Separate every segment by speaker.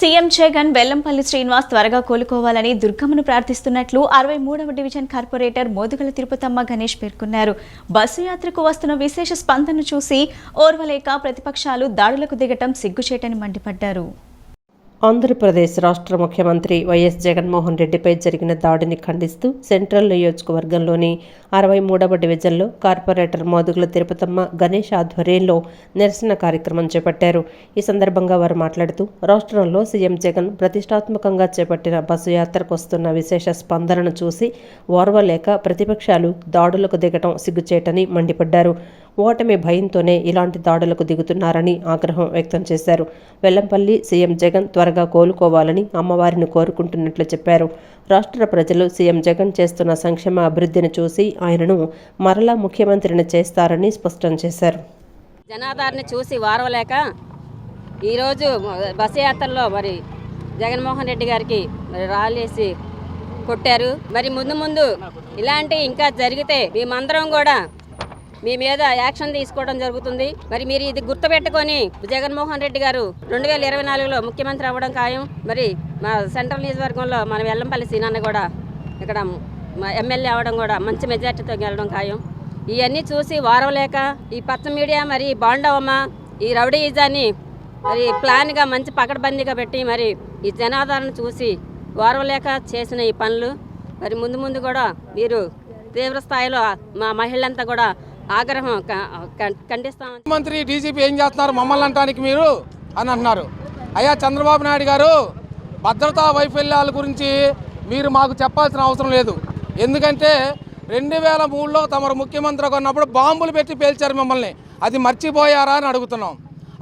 Speaker 1: CM Jagan Vellampalli Srinivas త్వరగా కోలుకోవాలని దుర్గమ్మను ప్రార్థిస్తున్నట్లు అరవై మూడవ డివిజన్ కార్పొరేటర్ మోదుగల తిరుపతమ్మ గణేష్ పేర్కొన్నారు. బస్సు యాత్రకు వస్తున్న విశేష స్పందనను చూసి ఓర్వలేక ప్రతిపక్షాలు దాడులకు దిగటం సిగ్గుచేటని మండిపడ్డారు.
Speaker 2: ఆంధ్రప్రదేశ్ రాష్ట్ర ముఖ్యమంత్రి వైఎస్ జగన్మోహన్ రెడ్డిపై జరిగిన దాడిని ఖండిస్తూ సెంట్రల్ నియోజకవర్గంలోని అరవై మూడవ డివిజన్లో కార్పొరేటర్ మోదుగుల తిరుపతమ్మ గణేష్ ఆధ్వర్యంలో నిరసన కార్యక్రమం చేపట్టారు. ఈ సందర్భంగా వారు మాట్లాడుతూ రాష్ట్రంలో సీఎం జగన్ ప్రతిష్టాత్మకంగా చేపట్టిన బస్సు యాత్రకు వస్తున్న విశేష స్పందనను చూసి ఓర్వలేక ప్రతిపక్షాలు దాడులకు దిగటం సిగ్గుచేటని మండిపడ్డారు. ఓటమి భయంతోనే ఇలాంటి దాడులకు దిగుతున్నారని ఆగ్రహం వ్యక్తం చేశారు. వెల్లంపల్లి సీఎం జగన్ త్వరగా కోలుకోవాలని అమ్మవారిని కోరుకుంటున్నట్లు చెప్పారు. రాష్ట్ర ప్రజలు సీఎం జగన్ చేస్తున్న సంక్షేమ అభివృద్ధిని చూసి ఆయనను మరలా ముఖ్యమంత్రిని చేస్తారని స్పష్టం చేశారు.
Speaker 3: జనాధారణ చూసి వారవలేక ఈరోజు బస్ యాత్రలో మరి జగన్మోహన్ రెడ్డి గారికి మరి రాలేసి కొట్టారు. మరి ముందు ముందు ఇలాంటి ఇంకా జరిగితే మేమందరం కూడా మీ మీద యాక్షన్ తీసుకోవడం జరుగుతుంది. మరి మీరు ఇది గుర్తుపెట్టుకొని జగన్మోహన్ రెడ్డి గారు రెండు వేల ఇరవై నాలుగులో ముఖ్యమంత్రి అవ్వడం ఖాయం. మరి మా సెంట్రల్ నియోజకవర్గంలో మన వెల్లంపల్లి సీనాన్న కూడా ఇక్కడ ఎమ్మెల్యే అవ్వడం కూడా మంచి మెజార్టీతో గెలడం ఖాయం. ఇవన్నీ చూసి వారం లేక ఈ పచ్చ మీడియా మరి బాండవమ్మ ఈ రౌడీయిజాన్ని మరి ప్లాన్గా మంచి పకడ్బందీగా పెట్టి మరి ఈ జనాదరణ చూసి వారవలేక చేసిన ఈ పనులు. మరి ముందు ముందు కూడా మీరు తీవ్ర స్థాయిలో మా మహిళలంతా కూడా ఆగ్రహం ఖండిస్తాం.
Speaker 4: ముఖ్యమంత్రి డీజీపీ ఏం చేస్తున్నారు? మమ్మల్ని అంటానికి మీరు? అని అంటున్నారు. అయ్యా చంద్రబాబు నాయుడు గారు భద్రతా వైఫల్యాల గురించి మీరు మాకు చెప్పాల్సిన అవసరం లేదు. ఎందుకంటే రెండు వేల మూడులో తమరు ముఖ్యమంత్రిగా ఉన్నప్పుడు బాంబులు పెట్టి పేల్చారు మిమ్మల్ని. అది మర్చిపోయారా అని అడుగుతున్నాం.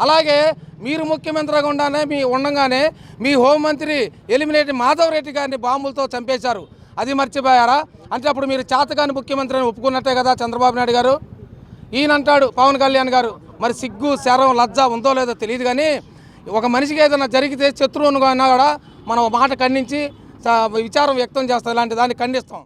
Speaker 4: అలాగే మీరు ముఖ్యమంత్రిగా ఉండగానే మీ ఉండగానే మీ హోంమంత్రి ఎలిమినేట్ మాధవ్ రెడ్డి గారిని బాంబులతో చంపేశారు. అది మర్చిపోయారా? అంటే అప్పుడు మీరు చేతగాని ముఖ్యమంత్రిని ఒప్పుకున్నట్టే కదా చంద్రబాబు నాయుడు గారు? ఈయన అంటాడు పవన్ కళ్యాణ్ గారు. మరి సిగ్గు శరం లజ్జ ఉందో లేదో తెలియదు కానీ ఒక మనిషికి ఏదైనా జరిగితే శత్రువును కూడా మనం మాట ఖండించి విచారం వ్యక్తం చేస్తాం ఇలాంటి దాన్ని ఖండిస్తాం.